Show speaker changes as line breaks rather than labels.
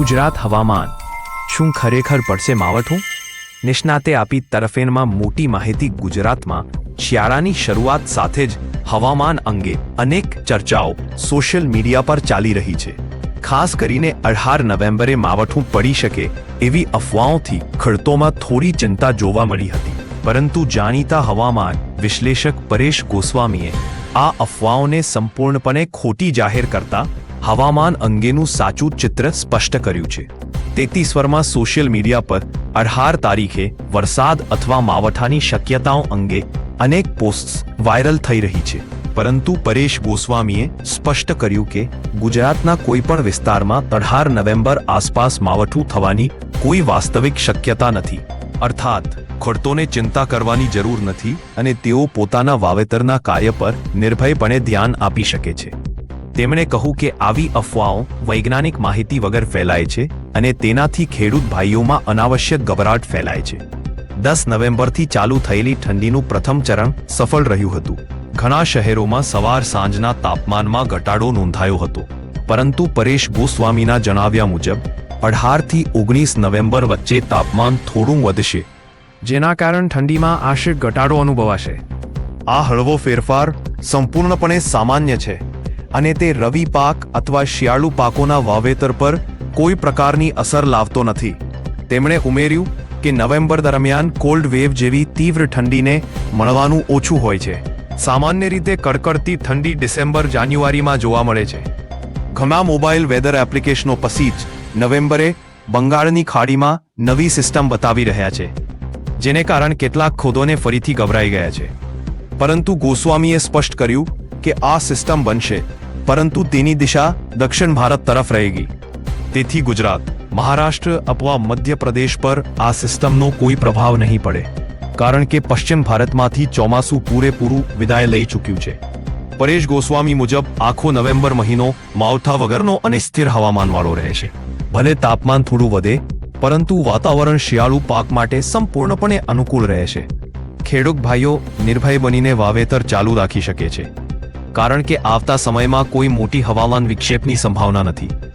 ગુજરાત હવામાન. શું ખરેખર પડશે માવઠું? નિષ્ણાતે આપી તરફેણમાં મોટી માહિતી ગુજરાતમાં શિયાળાની શરૂઆત સાથે જ હવામાન અંગે અનેક ચર્ચાઓ સોશિયલ મીડિયા પર ચાલી રહી છે. ખાસ કરીને અઢાર નવેમ્બરે માવઠું પડી શકે એવી અફવાઓથી ખડતોમાં થોડી ચિંતા જોવા મળી હતી. પરંતુ જાણીતા હવામાન વિશ્લેષક પરેશ ગોસ્વામીએ આ અફવાઓને સંપૂર્ણપણે ખોટી જાહેર કરતા હવામાન અંગેનું સાચું ચિત્ર સ્પષ્ટ કર્યું છે. તેત્રીસવરમાં સોશિયલ મીડિયા પર અઢાર તારીખે વરસાદ અથવા માવઠાની શક્યતાઓ અંગે અનેક પોસ્ટ્સ વાયરલ થઈ રહી છે. પરંતુ પરેશ ગોસ્વામીએ સ્પષ્ટ કર્યું કે ગુજરાતના કોઈપણ વિસ્તારમાં અઢાર નવેમ્બર આસપાસ માવઠું થવાની કોઈ વાસ્તવિક શક્યતા નથી. અર્થાત, ખડતોને ચિંતા કરવાની જરૂર નથી અને તેઓ પોતાના વાવેતરના કાર્ય પર નિર્ભયપણે ધ્યાન આપી શકે છે. તેમણે કહ્યું કે આવી અફવાઓ વૈજ્ઞાનિક માહિતી વગર ફેલાય છે અને તેનાથી ખેડૂત ભાઈઓમાં અનાવશ્યક ગભરાટ ફેલાય છે. દસ નવેમ્બરથી ચાલુ થયેલી ઠંડીનું પ્રથમ ચરણ સફળ રહ્યું હતું. ઘણા શહેરોમાં સવાર સાંજના તાપમાનમાં ઘટાડો નોંધાયો હતો. પરંતુ પરેશ ગોસ્વામીના જણાવ્યા મુજબ, અઢારથી ઓગણીસ નવેમ્બર વચ્ચે તાપમાન થોડું વધશે, જેના કારણ ઠંડીમાં આંશિક ઘટાડો અનુભવાશે. આ હળવો ફેરફાર સંપૂર્ણપણે સામાન્ય છે. અને તે રવિ પાક અથવા શિયાળુ પાકોના વાવેતર પર કોઈ પ્રકારની અસર લાવતો નથી. તેમણે ઉમેર્યું કે નવેમ્બર દરમિયાન કોલ્ડ વેવ જેવી તીવ્ર ઠંડીને મળવાનું ઓછું હોય છે. સામાન્ય રીતે કડકડતી ઠંડી ડિસેમ્બર જાન્યુઆરીમાં જોવા મળે છે. ઘણા મોબાઈલ વેધર એપ્લિકેશનો પછી જ નવેમ્બરે બંગાળની ખાડીમાં નવી સિસ્ટમ બતાવી રહ્યા છે, જેને કારણ કેટલાક ખોદોને ફરીથી ગભરાઈ ગયા છે. પરંતુ ગોસ્વામીએ સ્પષ્ટ કર્યું કે આ સિસ્ટમ બનશે. પરંતુ તેની દિશા દક્ષિણ ભારત તરફ રહેગી. તેથી ગુજરાત, મહારાષ્ટ્ર અથવા મધ્યપ્રદેશ પર આ સિસ્ટમનો કોઈ પ્રભાવ નહીં પડે. કારણ કે પશ્ચિમ ભારતમાંથી ચોમાસું પૂરેપૂરું વિદાય લઈ ચૂક્યું છે. પરેશ ગોસ્વામી મુજબ આખો નવેમ્બર મહિનો માવઠા વગરનો અને સ્થિર હવામાનવાળો રહે છે. ભલે તાપમાન થોડું વધે, પરંતુ વાતાવરણ શિયાળુ પાક માટે સંપૂર્ણપણે અનુકૂળ રહેશે ખેડૂત ભાઈઓ, નિર્ભય બનીને વાવેતર ચાલુ રાખી શકે છે. કારણ કે આવતા સમયમાં કોઈ મોટી હવામાન વિક્ષેપની સંભાવના નથી.